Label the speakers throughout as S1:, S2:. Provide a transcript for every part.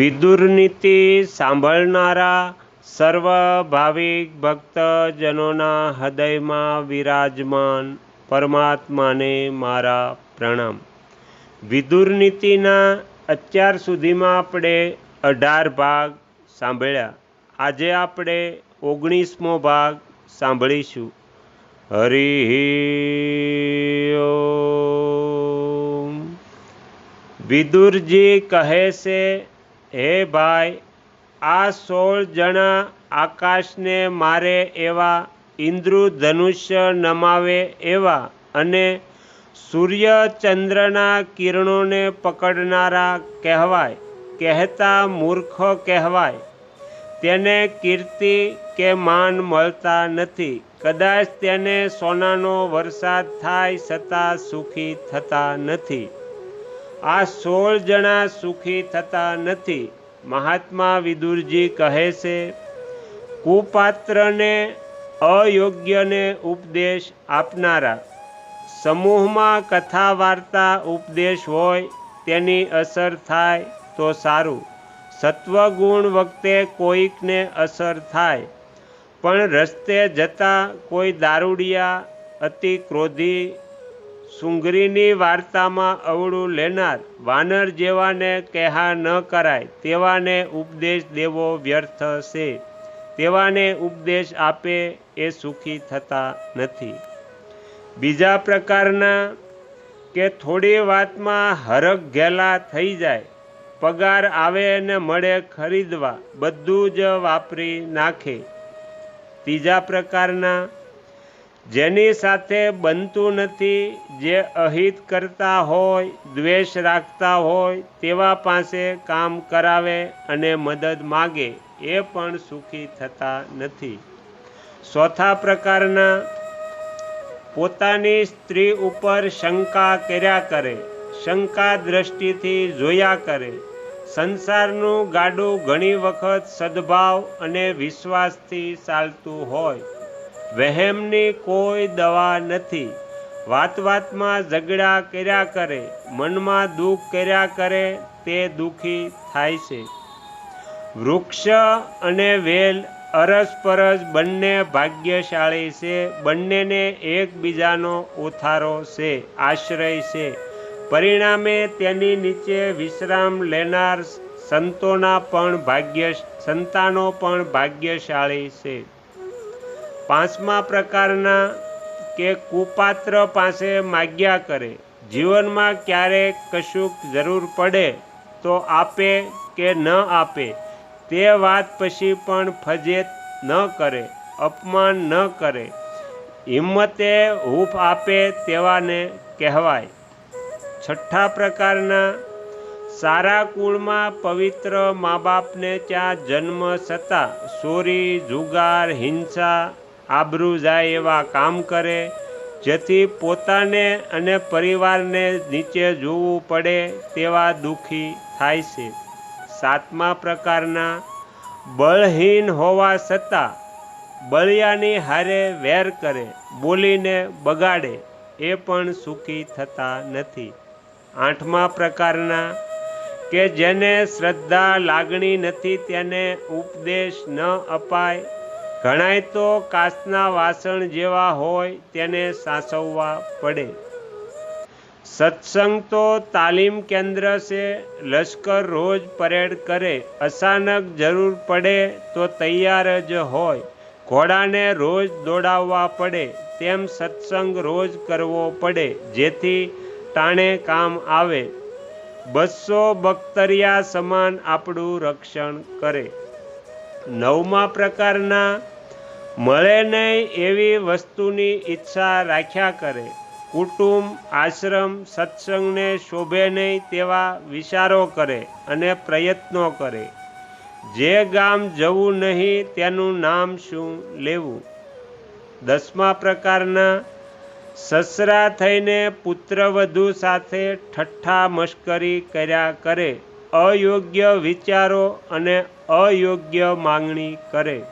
S1: વિદુર નીતિ સાંભળનારા સર્વ ભાવિક ભક્તજનોના હૃદયમાં વિરાજમાન પરમાત્માને મારા પ્રણામ. વિદુરનીતિના અત્યાર સુધીમાં આપણે અઢાર ભાગ સાંભળ્યા. આજે આપણે ઓગણીસમો ભાગ સાંભળીશું. હરિ વિદુરજી કહે છે હે ભાઈ, આ સોળ જણા આકાશને મારે એવા ઇન્દ્રુધનુષ્ય નમાવે એવા અને સૂર્ય ચંદ્રના કિરણોને પકડનારા કહેવાય, કહેતા મૂર્ખ કહેવાય. તેને કીર્તિ કે માન મળતા નથી. કદાચ તેને સોનાનો વરસાદ થાય છતાં સુખી થતા નથી. આ સોળ જણા સુખી થતા નથી. મહાત્મા વિદુરજી કહે છે, કુપાત્રને અયોગ્યને ઉપદેશ આપનારા. સમૂહમાં કથા વાર્તા ઉપદેશ હોય, તેની અસર થાય તો સારું. સત્વગુણ વખતે કોઈકને અસર થાય. પણ રસ્તે જતા કોઈ દારૂડિયા અતિ ક્રોધી સુંગરીની વાર્તામાં અવળું લેનાર વાનર જેવાને કહેા ન કરાય, તેવાને ઉપદેશ દેવો વ્યર્થ છે. તેવાને ઉપદેશ આપે એ સુખી થતા નથી. બીજા પ્રકારના કે થોડી વાતમાં હરખ ઘેલા થઈ જાય, પગાર આવે ને મળે ખરીદવા, બધું જ વાપરી નાખે. ત્રીજા પ્રકારના જેની સાથે બનતું નથી, જે અહિત કરતા હોય, દ્વેષ રાખતા હોય, તેવા પાસે કામ કરાવે અને મદદ માગે, એ પણ સુખી થતા નથી. ચોથા પ્રકારના, પોતાની સ્ત્રી ઉપર શંકા કર્યા કરે, શંકા દ્રષ્ટિથી જોયા કરે. સંસારનું ગાડું ઘણી વખત સદભાવ અને વિશ્વાસથી ચાલતું હોય. વહેમની કોઈ દવા નથી. વાત વાતમાં ઝઘડા કર્યા કરે, મનમાં દુઃખ કર્યા કરે, તે દુઃખી થાય છે. વૃક્ષ અને વેલ અરસપરસ બંને ભાગ્યશાળી છે. બંનેને એકબીજાનો ઓથારો છે, આશ્રય છે. પરિણામે તેની નીચે વિશ્રામ લેનાર સંતોના પણ ભાગ્ય, સંતાનો પણ ભાગ્યશાળી છે. પાંચમા પ્રકારના કે કુપાત્ર પાસે માગ્યા કરે. જીવનમાં ક્યારેક કશુંક જરૂર પડે તો આપે કે ન આપે, તે વાત પછી પણ ફજેત ન કરે, અપમાન ન કરે. હિંમતે હૂફ આપે તેવાને કહેવાય. છઠ્ઠા પ્રકારના, સારા કુળમાં પવિત્ર મા બાપને ત્યાં જન્મ છતાં ચોરી જુગાર, હિંસા આબરૂ જાય એવા કામ કરે, જેથી પોતાને અને પરિવારને નીચે જોવું પડે તેવા દુઃખી થાય છે. સાતમા પ્રકારના, બળહીન હોવા છતાં બળિયાની હારે વેર કરે, બોલીને બગાડે, એ પણ સુખી થતા નથી. આઠમા પ્રકારના, કે જેને શ્રદ્ધા લાગણી નથી તેને ઉપદેશ ન અપાય ઘણાય તો કાચના વાસણ જેવા હોય તેને સાચવવા પડે. સત્સંગ તો તાલીમ કેન્દ્ર છે, લશ્કર રોજ પરેડ કરે, અચાનક જરૂર પડે તો તૈયાર જ હોય. ઘોડાને રોજ દોડાવવા પડે, તેમ સત્સંગ રોજ કરવો પડે, જેથી ટાણે કામ આવે. બસો બખ્તરિયા સમાન આપણું રક્ષણ કરે. નવમા પ્રકારના મળે નહીં એવી વસ્તુની ઈચ્છા રાખ્યા કરે. કુટુંબ, આશ્રમ, સત્સંગને શોભે નહીં તેવા વિચારો કરે અને પ્રયત્નો કરે. જે ગામ જવું નહીં તેનું નામ શું લેવું? દસમા પ્રકારના સસરા થઈને પુત્રવધુ સાથે ઠઠ્ઠા મશ્કરી કર્યા કરે. અયોગ્ય વિચારો અને અયોગ્ય માંગણી કરે.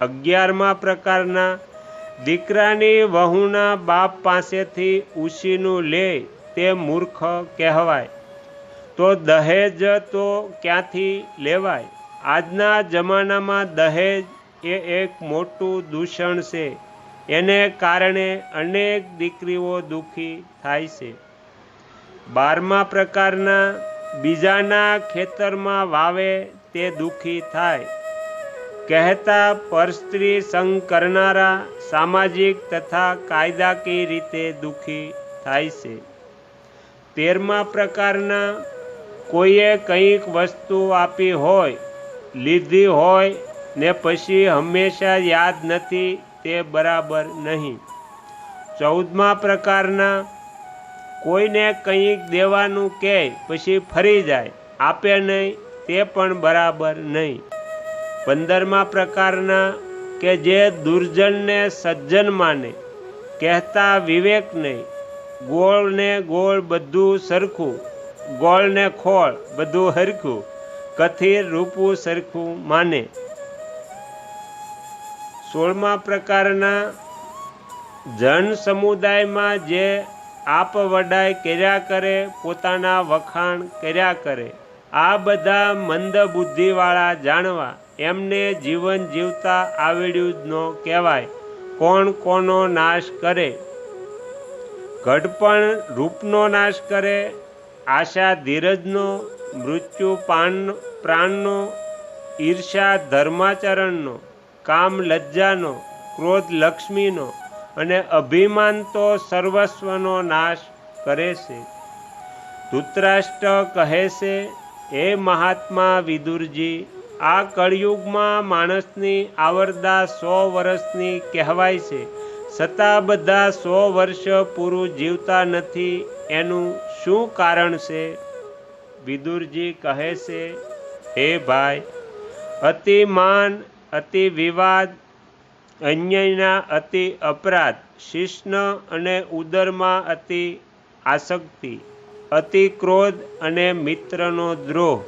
S1: અગિયારમા પ્રકારના, દીકરાની વહુના બાપ પાસેથી ઉછીનું લે, તે મૂર્ખ કહેવાય. તો દહેજ તો ક્યાંથી લેવાય? આજના જમાનામાં દહેજ એ એક મોટું દૂષણ છે. એને કારણે અનેક દીકરીઓ દુઃખી થાય છે. બારમા પ્રકારના બીજાના ખેતરમાં વાવે તે દુઃખી થાય. કહેતા પરસ્ત્રી સંગ કરનારા સામાજિક તથા કાયદાકીય રીતે દુઃખી થાય છે. તેરમા પ્રકારના કોઈએ કંઈક વસ્તુ આપી હોય, લીધી હોય ને પછી હંમેશા યાદ નથી, તે બરાબર નહીં. ચૌદમા પ્રકારના કોઈને કંઈક દેવાનું કહે પછી ફરી જાય, આપે નહીં, તે પણ બરાબર નહીં. પંદરમા પ્રકારના કે જે દુર્જનને સજ્જન માને, કહેતા વિવેક નહીં. ગોળ ને ગોળ બધું સરખું ગોળ ને ખોળ બધું હરખું, કથિર રૂપું સરખું માને. સોળમા પ્રકારના જન સમુદાયમાં જે આપ વડાય કર્યા કરે, પોતાના વખાણ કર્યા કરે. આ બધા મંદ બુદ્ધિવાળા જાણવા, એમને જીવન જીવતા આવડ્યું જ ન કહેવાય. કોણ કોનો નાશ કરે? ઘડપણ રૂપનો નાશ કરે, આશા ધીરજનો, મૃત્યુ પાન પ્રાણનો ઈર્ષા ધર્માચરણનો, કામ લજ્જાનો, ક્રોધ લક્ષ્મીનો અને અભિમાન તો સર્વસ્વનો નાશ કરે છે. ધૂતરાષ્ટ્ર કહે છે, હે મહાત્મા વિદુરજી, આ કળિયુગમાં માણસની આવરદા સો વર્ષની કહેવાય છે. છતાં બધા સો વર્ષ પૂરું જીવતા નથી, એનું શું કારણ છે? વિદુરજી કહે છે, હે ભાઈ અતિ માન અતિ વિવાદ અન્યના અતિ અપરાધ શિષ્ણ અને ઉદરમાં અતિ આસક્તિ, અતિ ક્રોધ અને મિત્રનો દ્રોહ.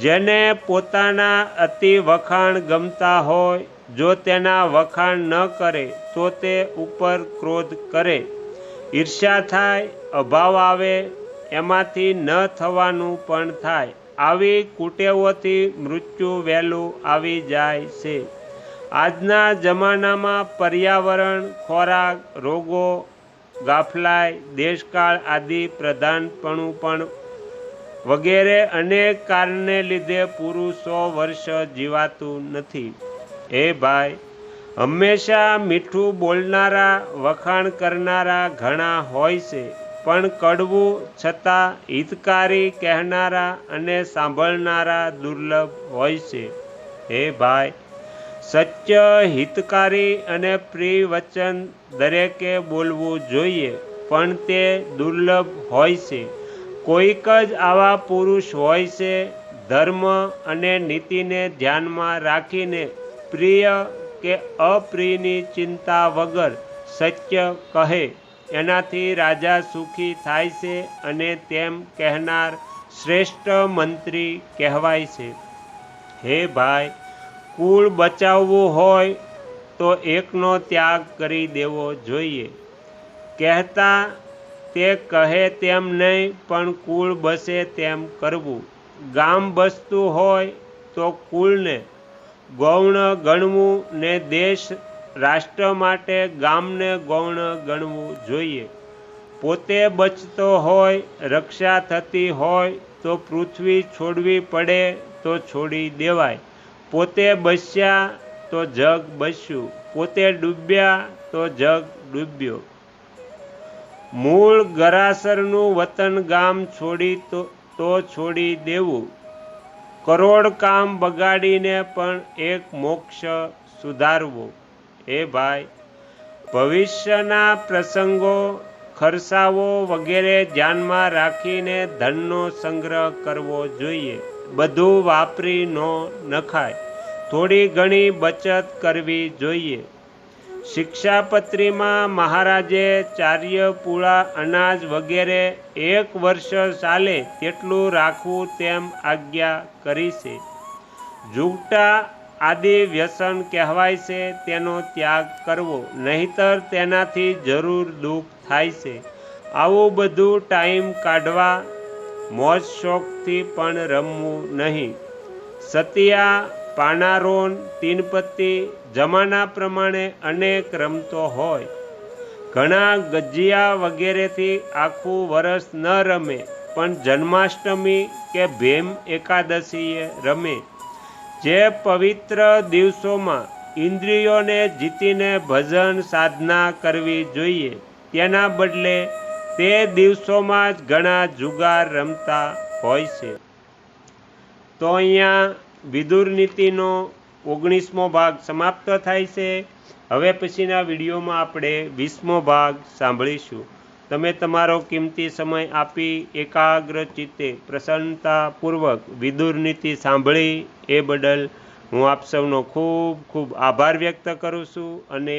S1: જેને પોતાના અતિ વખાણ ગમતા હોય, જો તેના વખાણ ન કરે, તો તે ઉપર ક્રોધ કરે. ઈર્ષ્યા થાય, અભાવ આવે, એમાંથી ન થવાનું પણ થાય. આવી કુટેવોથી મૃત્યુ વહેલું આવી જાય છે. આજના જમાનામાં પર્યાવરણ, ખોરાક, રોગો ગાફલાઈ દેશકાળ આદિ પ્રધાનપણું પણ વગેરે અનેક કારણને લીધે પૂરું સો વર્ષ જીવાતું નથી. હે ભાઈ, હંમેશા મીઠું બોલનારા, વખાણ કરનારા ઘણા હોય છે, પણ કડવું છતાં હિતકારી કહેનારા અને સાંભળનારા દુર્લભ હોય છે. હે ભાઈ સત્ય હિતકારી અને પ્રિય વચન દરેકે બોલવું જોઈએ, પણ તે દુર્લભ હોય છે. કોઈક જ આવા પુરુષ હોય છે, ધર્મ અને નીતિને ધ્યાનમાં રાખીને પ્રિય કે અપ્રિયની ચિંતા વગર સત્ય કહે, એનાથી રાજા સુખી થાય છે અને તેમ કહેનાર શ્રેષ્ઠ મંત્રી કહેવાય છે. હે ભાઈ કુળ બચાવવું હોય તો એકનો ત્યાગ કરી દેવો જોઈએ. કહેતા તે કહે તેમ નહીં, પણ કુળ બસે તેમ કરવું. ગામ બસતું હોય તો કુળને ગૌણ ગણવું ને દેશ રાષ્ટ્ર માટે ગામને ગૌણ ગણવું જોઈએ. પોતે બચતો હોય, રક્ષા થતી હોય તો પૃથ્વી છોડવી પડે તો છોડી દેવાય. પોતે બસ્યા તો જગ બસ્યું, પોતે ડૂબ્યા તો જગ ડૂબ્યો. મૂળ ગરાસરનું વતન ગામ છોડી તો તો છોડી દેવું. કરોડ કામ બગાડીને પણ એક મોક્ષ સુધારવો. હે ભાઈ, ભવિષ્યના પ્રસંગો ખર્ચાવો વગેરે ધ્યાનમાં રાખીને ધનનો સંગ્રહ કરવો જોઈએ. બધું વાપરી ન નખાય. થોડી ઘણી બચત કરવી જોઈએ. શિક્ષાપત્રીમાં મહારાજે ચાર્ય, પૂળા, અનાજ વગેરે એક વર્ષ ચાલે તેટલું રાખવું તેમ આજ્ઞા કરી છે. જુગટા આદિ વ્યસન કહેવાય છે, તેનો ત્યાગ કરવો. નહીતર તેનાથી જરૂર દુઃખ થાય છે. આવું બધું ટાઈમ કાઢવા મોજ શોખથી પણ રમવું નહીં. સતિયા, પાનારોન, તીનપત્તી જમાના પ્રમાણે અનેક રમતો હોય. ઘણા ગજિયા વગેરેથી આખું વરસ ન રમે, પણ જન્માષ્ટમી કે ભીમ એકાદશીએ રમે. જે પવિત્ર દિવસોમાં ઇન્દ્રિયોને જીતીને ભજન સાધના કરવી જોઈએ, તેના બદલે તે દિવસોમાં જ ઘણા જુગાર રમતા હોય છે. તો અહીંયા વિદુર નીતિનો ઓગણીસમો ભાગ સમાપ્ત થાય છે. હવે પછીના વિડીયોમાં આપણે વીસમો ભાગ સાંભળીશું. તમે તમારો કિંમતી સમય આપી એકાગ્ર ચિત્તે પ્રસન્નતાપૂર્વક વિદુર નીતિ સાંભળી એ બદલ હું આપ સૌનો ખૂબ ખૂબ આભાર વ્યક્ત કરું છું અને